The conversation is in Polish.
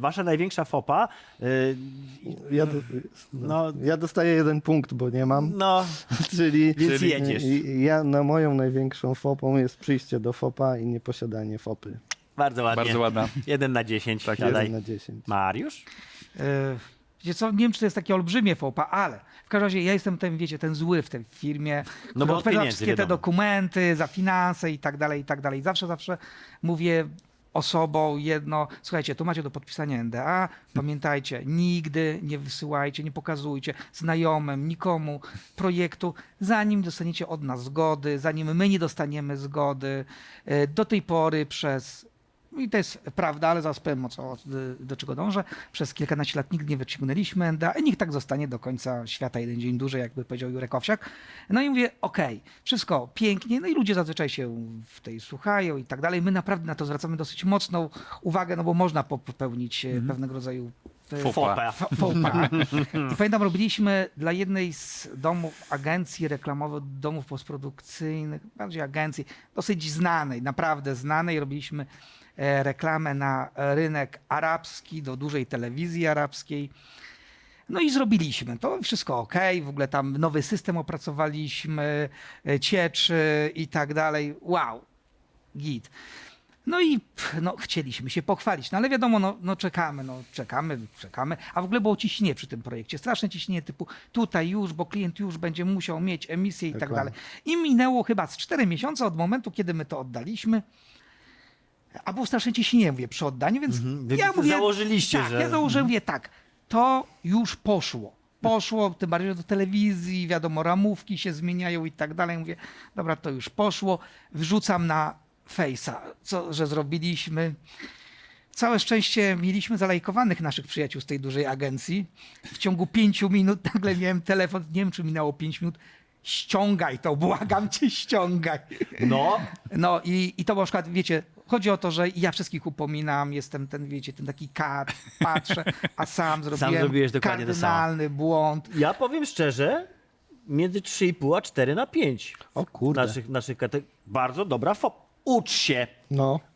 wasza największa fopa, y, Ja, do, no, ja dostaję jeden punkt, bo nie mam. no, Czyli, Więc czyli jedziesz. ja na moją największą fopą jest przyjście do fopa i nieposiadanie fopy. bardzo ładnie. Bardzo ładna. Jeden na dziesięć. Tak Siadaj. Jeden na 10. Mariusz? E, Wiecie co, nie wiem, czy to jest takie olbrzymie fopa, ale w każdym razie ja jestem ten, wiecie, ten zły w tej firmie, No który bo od odpowiada za wszystkie te wiadomo. dokumenty, za finanse i tak dalej, i tak dalej. Zawsze, zawsze mówię osobą jedno, słuchajcie, tu macie do podpisania NDA, pamiętajcie, nigdy nie wysyłajcie, nie pokazujcie znajomym, nikomu projektu, zanim dostaniecie od nas zgody, zanim my nie dostaniemy zgody. E, Do tej pory przez i to jest prawda, ale zaraz powiem, o co, do czego dążę. Przez kilkanaście lat nigdy nie wyciągnęliśmy NDA i niech tak zostanie do końca świata, jeden dzień dłużej, jakby powiedział Jurek Owsiak. No i mówię, okej, wszystko pięknie, no i ludzie zazwyczaj się w tej słuchają i tak dalej. My naprawdę na to zwracamy dosyć mocną uwagę, no bo można popełnić e, pewnego rodzaju e, Fopa. Fopa. I pamiętam, robiliśmy dla jednej z domów, agencji reklamowych, domów postprodukcyjnych, bardziej agencji, dosyć znanej, naprawdę znanej. Robiliśmy reklamę na rynek arabski, do dużej telewizji arabskiej. No i zrobiliśmy to, wszystko ok, w ogóle tam nowy system opracowaliśmy, e, cieczy i tak dalej. Wow, git. No i no, chcieliśmy się pochwalić, no ale wiadomo, no, no czekamy, no czekamy, czekamy. A w ogóle było ciśnienie przy tym projekcie, straszne ciśnienie typu tutaj już, bo klient już będzie musiał mieć emisję i tak Dokładnie. dalej. I minęło chyba z 4 miesiące od momentu, kiedy my to oddaliśmy. A było straszne ciśnienie, mówię, przy oddaniu, więc Mhm. Wy ja mówię... założyliście, tak, że- ja założyłem, mówię, tak, to już poszło. Poszło, tym bardziej że do telewizji, wiadomo, ramówki się zmieniają i tak dalej. Mówię, dobra, to już poszło. Wrzucam na Face'a, co, że zrobiliśmy. Całe szczęście mieliśmy zalajkowanych naszych przyjaciół z tej dużej agencji. W ciągu pięciu minut nagle miałem telefon, nie wiem czy minęło pięć minut, ściągaj to, błagam cię, ściągaj. No, No i, i to na przykład, wiecie, chodzi o to, że ja wszystkich upominam, jestem ten, wiecie, ten taki kat, patrzę, a sam zrobiłem zrobiłeś dokładnie to samo. kardynalny błąd. ja powiem szczerze, między 3,5 a 4 na 5. O kurde. Naszych, naszych kate- Bardzo dobra fopa. Ucz się. No,